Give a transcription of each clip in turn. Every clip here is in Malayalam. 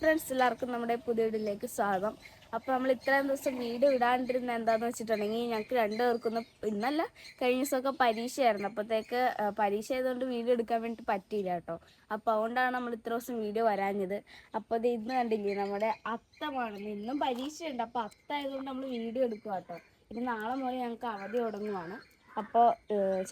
ഫ്രണ്ട്സ് എല്ലാവർക്കും നമ്മുടെ പുതിയ വീഡിയോയിലേക്ക് സ്വാഗതം. അപ്പോൾ നമ്മൾ ഇത്രയും ദിവസം വീഡിയോ ഇടാണ്ടിരുന്ന എന്താന്ന് വെച്ചിട്ടുണ്ടെങ്കിൽ ഞങ്ങൾക്ക് രണ്ടുപേർക്കൊന്നും ഇന്നല്ല കഴിഞ്ഞ ദിവസമൊക്കെ പരീക്ഷയായിരുന്നു. അപ്പോഴത്തേക്ക് പരീക്ഷ ആയതുകൊണ്ട് വീഡിയോ എടുക്കാൻ വേണ്ടി പറ്റിയില്ല കേട്ടോ. അപ്പോൾ അതുകൊണ്ടാണ് നമ്മൾ ഇത്ര ദിവസം വീഡിയോ വരാഞ്ഞത്. അപ്പോൾ അത് ഇന്ന് കണ്ടില്ലേ നമ്മുടെ അത്തമാണ്. ഇന്നും പരീക്ഷയുണ്ട്. അപ്പോൾ അത്തായതുകൊണ്ട് നമ്മൾ വീഡിയോ എടുക്കുക കേട്ടോ. ഇനി നാളെ മുതൽ ഞങ്ങൾക്ക് അവധി തുടങ്ങുവാണ്. അപ്പോൾ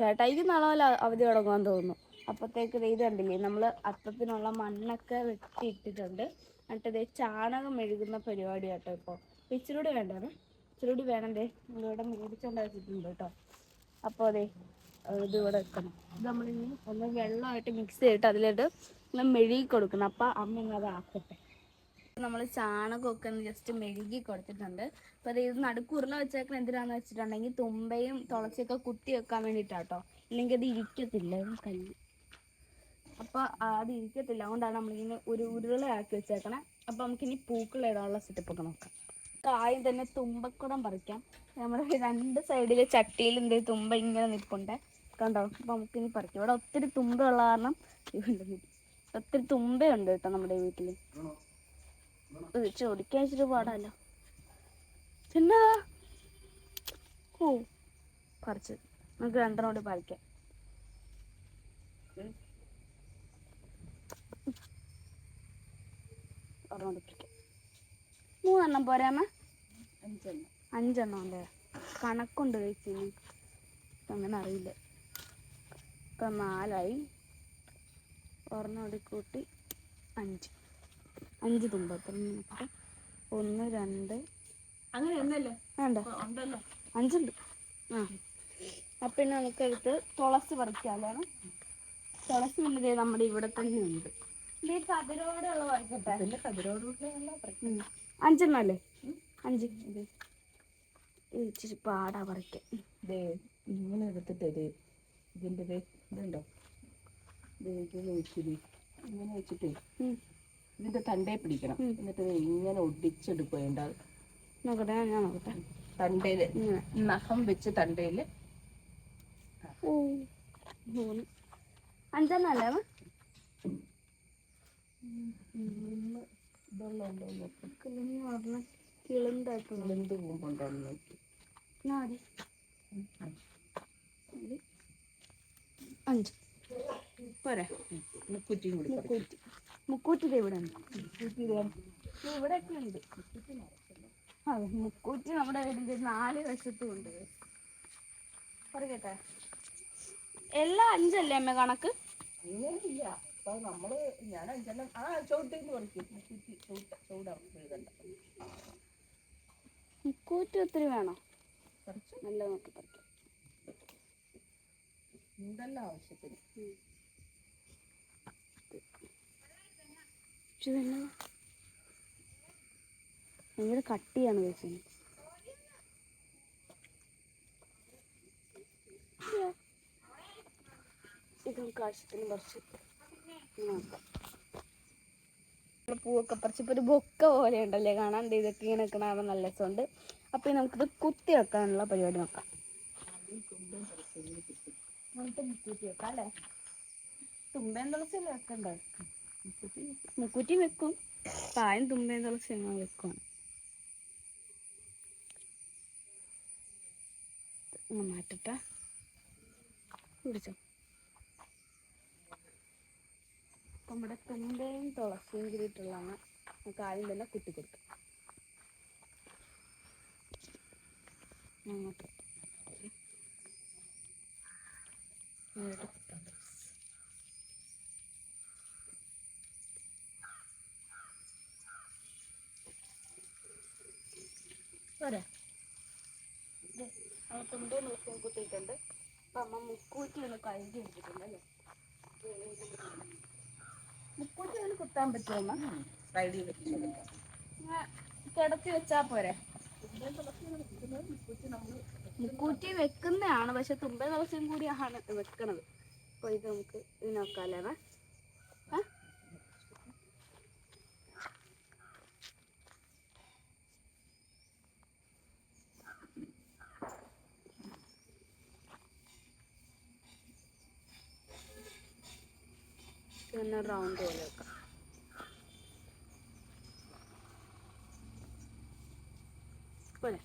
ചേട്ടായിക്ക് നാളെ മുതൽ അവധി തുടങ്ങുവാൻ തോന്നുന്നു. അപ്പോഴത്തേക്ക് ഇത് കണ്ടില്ലേ നമ്മൾ അത്തത്തിനുള്ള മണ്ണൊക്കെ വെട്ടിയിട്ടിട്ടുണ്ട്. എന്നിട്ട് ചാണകം മെഴുകുന്ന പരിപാടി കേട്ടോ ഇപ്പോൾ ഇച്ചിരൂടി വേണ്ട ഇച്ചിരൂടി വേണ്ടേ നമ്മളിവിടെ മേടിച്ചോണ്ട് വെച്ചിട്ടുണ്ട് കേട്ടോ. അപ്പോൾ അതെ ഇത് ഇവിടെ വെക്കണം. ഇത് നമ്മളിനി ഒന്ന് വെള്ളമായിട്ട് മിക്സ് ചെയ്തിട്ട് അതിലോട്ട് ഒന്ന് മെഴുകി കൊടുക്കണം. അപ്പോൾ അമ്മ അത് ആക്കട്ടെ. നമ്മൾ ചാണകമൊക്കെ ഒന്ന് ജസ്റ്റ് മെഴുകി കൊടുത്തിട്ടുണ്ട്. അപ്പോൾ അത് ഇത് നടുക്കുരുള വെച്ചേക്കണ എന്തിനാന്ന് വെച്ചിട്ടുണ്ടെങ്കിൽ തുമ്പയും തുളസിയൊക്കെ കുത്തി വെക്കാൻ വേണ്ടിയിട്ടാട്ടോ. ഇല്ലെങ്കിൽ അത് ഇരിക്കത്തില്ല. കല്ല് അപ്പോൾ അത് ഇരിക്കത്തില്ല. അതുകൊണ്ടാണ് നമ്മളിങ്ങനെ ഒരു ഉരുളയാക്കി വെച്ചേക്കണേ. അപ്പോൾ നമുക്കിനി പൂക്കളിടാനുള്ള സെറ്റപ്പ് ഒക്കെ നോക്കാം. കായം തന്നെ തുമ്പക്കുടം പറിക്കാം. നമ്മുടെ രണ്ട് സൈഡിൽ ചട്ടിയിൽ എന്ത് തുമ്പ ഇങ്ങനെ നിൽപ്പുണ്ട് കണ്ടോ? അപ്പോൾ നമുക്കിനി പറിക്കാം. ഇവിടെ ഒത്തിരി തുമ്പ ഉള്ള കാരണം ഒത്തിരി തുമ്പയുണ്ട് കേട്ടോ നമ്മുടെ വീട്ടിൽ. ചോദിക്കാൻ പാടാലോ ചെന്നാ ഓ പറിച്ച്. നമുക്ക് രണ്ടെണ്ണം കൂടി പറിക്കാം. ഒരെണ്ണം കൂടി പറിക്കാം മൂന്നെണ്ണം പോരാമ അഞ്ചെണ്ണം അഞ്ചെണ്ണം അല്ലേ? കണക്കുണ്ട് കഴിച്ചിന് അങ്ങനെ അറിയില്ല. ഇപ്പം നാലായി. ഒരെണ്ണോടി കൂട്ടി അഞ്ച്. അഞ്ച് തുമ്പ അപ്പം ഒന്ന് രണ്ട്. അങ്ങനെ ഒന്നല്ലേ? വേണ്ട. അഞ്ചുണ്ട്. ആ. അപ്പം പിന്നെ നമുക്കെടുത്ത് തുളസി പറിക്കാമല്ലോ. തുളസി വലുതേ നമ്മുടെ ഇവിടെ തന്നെ ഉണ്ട്. ഇത് കതിരോടെ ഉള്ള പറിക്കട്ടെ പിന്നെ കതിരോടുള്ള പ്രശ്നം ഉം. അഞ്ചെണ്ണം അല്ലേ അഞ്ച്. ഇച്ചിരി പാടാ പറിക്കാൻ. ദേ ഇങ്ങനെ എടുത്തിട്ട് ഇതിന്റെ ഇതുണ്ടോ? വെച്ചിട്ട് ഇങ്ങനെ വെച്ചിട്ടേ ഇതിന്റെ തണ്ടേ പിടിക്കണം. എന്നിട്ട് ഇങ്ങനെ ഒടിച്ചെടുക്കേണ്ട നോക്കട്ടെ ഞാൻ- ഞാൻ നോക്കട്ടെ. തണ്ടയിൽ നഖം വെച്ച് തണ്ടയിൽ ഓ മൂന്ന് അഞ്ചെണ്ണം അല്ലേ അമ്മ? ഇന്ന് ഇതുള്ളതുണ്ടോ നോക്ക്. പറഞ്ഞ അഞ്ച്. പോരെ. കൂടി. മുക്കൂറ്റി. ഇവിടെ ഉണ്ട്. മുക്കൂറ്റി ദേ ഇവിടെയൊക്കെ ഉണ്ട്. അതെ മുക്കൂറ്റി നമ്മുടെ വീടിന്റെ നാല് വശത്തും ഉണ്ട്. പറയട്ടെ എല്ലാം അഞ്ചല്ലേ അമ്മ കണക്ക്? അങ്ങനെയില്ല അപ്പൊ നമ്മൾ ഞാൻ അഞ്ചെണ്ണം ആ ചവിട്ടിന്ന് പറിക്കും. മുക്കുറ്റി ചവിട്ട ചവിട. എഴുതണ്ട മുക്കൂറ്റി ഒത്തിരി വേണോ? പറിച്ചു? നല്ല നോക്കി പറിക്കാം. എന്തെല്ലാം ആവശ്യത്തിന്? ഭയങ്കര കട്ടിയാണ് കഴിച്ചത് ഇതും. കാശത്തിന് പറിച്ച്. നോക്കാം പൂവൊക്കെ പറിച്ച് ഇപ്പൊ ഒരു ബൊക്ക പോലെ ഉണ്ടല്ലേ? കാണാൻ ഇതൊക്കെ ഇങ്ങനെ നിൽക്കണ നല്ല രസമുണ്ട്. അപ്പൊ നമുക്കിത് കുത്തി വെക്കാനുള്ള പരിപാടി നോക്കാം. മുക്കൂറ്റി വെക്കാം അല്ലേ? തുമ്പേൻ തുളസി വെക്കണ്ടേ? മുക്കൂറ്റി വെക്കും. പായം തുമ്പേൻ തുളസി വെക്കും. മാറ്റട്ടെ. പിടിച്ചോ. അപ്പം നമ്മുടെ തുമ്പയും തുളസിയും കൂടിയിട്ടുള്ളതാണ്. നമുക്ക് ആദ്യം തന്നെ കുത്തി കൊടുക്കും. അങ്ങോട്ട് ഇങ്ങോട്ട് കുത്താം. പോരെ അവ തുമ്പയും തുളസിയും കുത്തിയിട്ടുണ്ട്. അപ്പം അമ്മ മുക്കൂറ്റി ഒന്ന് കഴുകി എടുത്തിട്ടുണ്ട് അല്ലേ? മുക്കൂറ്റി ഒന്ന് കുത്താൻ പറ്റുമോ അമ്മ സൈഡിൽ വെച്ച് കിടത്തി വെച്ചാ പോരെ. മുക്കൂറ്റി വെക്കുന്നതാണ് പക്ഷെ തുമ്പ കൂടി ആണ് വെക്കണത്. അപ്പൊ ഇത് നമുക്ക് ഇത് ഒന്ന് റൗണ്ട് പോലെ വെക്കാം. പോലെ.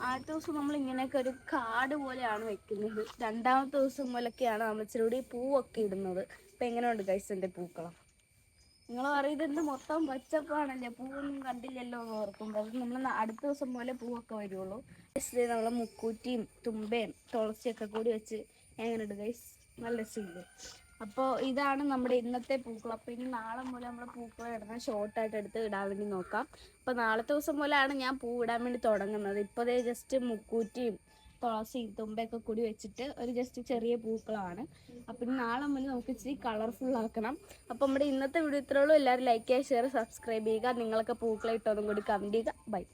ആദ്യത്തെ ദിവസം നമ്മൾ ഇങ്ങനെയൊക്കെ ഒരു കാട് പോലെയാണ് വെക്കുന്നത്. രണ്ടാമത്തെ ദിവസം പോലൊക്കെയാണ് നമ്മൾ ഈ പൂവൊക്കെ ഇടുന്നത്. ഇപ്പൊ എങ്ങനെയുണ്ട് കൈസന്റെ പൂക്കളം? നിങ്ങൾ പറയുന്നത് മൊത്തം പച്ചപ്പാണല്ലേ? പൂവൊന്നും കണ്ടില്ലല്ലോ എന്ന് ഓർക്കുമ്പോൾ നമ്മൾ അടുത്ത ദിവസം പോലെ പൂവൊക്കെ വരുള്ളൂ ജസ്റ്റ് നമ്മൾ മുക്കൂറ്റിയും തുമ്പയും തുളസിയൊക്കെ കൂടി വെച്ച് എങ്ങനെയുണ്ട് ഗൈസ് നല്ല രസമില്ലേ? അപ്പോൾ ഇതാണ് നമ്മുടെ ഇന്നത്തെ പൂക്കളം. അപ്പോൾ ഇനി നാളെ മുതൽ നമ്മൾ പൂക്കളം ഇടുന്ന ഷോർട്ടായിട്ട് എടുത്ത് ഇടാൻ വേണ്ടി നോക്കാം. അപ്പോൾ നാളത്തെ ദിവസം മുതലാണ് ഞാൻ പൂ ഇടാൻ വേണ്ടി തുടങ്ങുന്നത്. ഇപ്പോൾ ദേ ജസ്റ്റ് മുക്കൂറ്റിയും തുളസിയും തുമ്പയൊക്കെ കൂടി വെച്ചിട്ട് ഒരു ജസ്റ്റ് ചെറിയ പൂക്കളാണ്. അപ്പം ഇനി നാളെ മുതൽ നമുക്ക് ഇച്ചിരി കളർഫുൾ ആക്കണം. അപ്പോൾ നമ്മുടെ ഇന്നത്തെ വീഡിയോ ഇത്രയുള്ളൂ എല്ലാവരും ലൈക്ക് ചെയ്യുക ഷെയർ സബ്സ്ക്രൈബ് ചെയ്യുക. നിങ്ങളൊക്കെ പൂക്കളം ഇട്ടൊന്നും കൂടി കമന്റ് ചെയ്യുക. ബൈ